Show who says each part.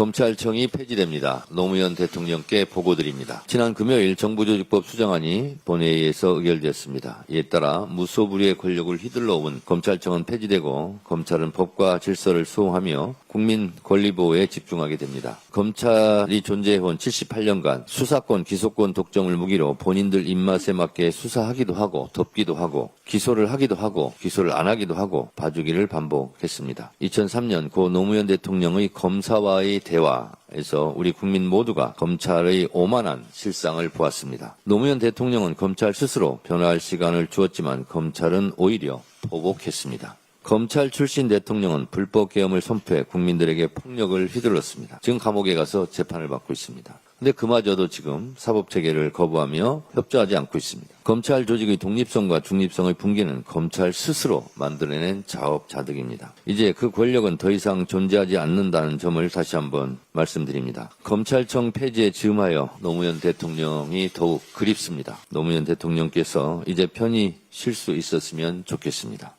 Speaker 1: 검찰청이 폐지됩니다. 노무현 대통령께 보고드립니다. 지난 금요일 정부조직법 수정안이 본회의에서 의결되었습니다. 이에 따라 무소불위의 권력을 휘둘러 온 검찰청은 폐지되고 검찰은 법과 질서를 수호하며 국민 권리 보호에 집중하게 됩니다. 검찰이 존재해온 78년간 수사권, 기소권 독점을 무기로 본인들 입맛에 맞게 수사하기도 하고 덮기도 하고 기소를 하기도 하고 기소를 안 하기도 하고 봐주기를 반복했습니다. 2003년 고 노무현 대통령의 검사와의 대화에서 우리 국민 모두가 검찰의 오만한 실상을 보았습니다. 노무현 대통령은 검찰 스스로 변화할 시간을 주었지만 검찰은 오히려 보복했습니다. 검찰 출신 대통령은 불법 계엄을 선포해 국민들에게 폭력을 휘둘렀습니다. 지금 감옥에 가서 재판을 받고 있습니다. 근데 그마저도 지금 사법 체계를 거부하며 협조하지 않고 있습니다. 검찰 조직의 독립성과 중립성의 붕괴는 검찰 스스로 만들어낸 자업자득입니다. 이제 그 권력은 더 이상 존재하지 않는다는 점을 다시 한번 말씀드립니다. 검찰청 폐지에 즈음하여 노무현 대통령이 더욱 그립습니다. 노무현 대통령께서 이제 편히 쉴 수 있었으면 좋겠습니다.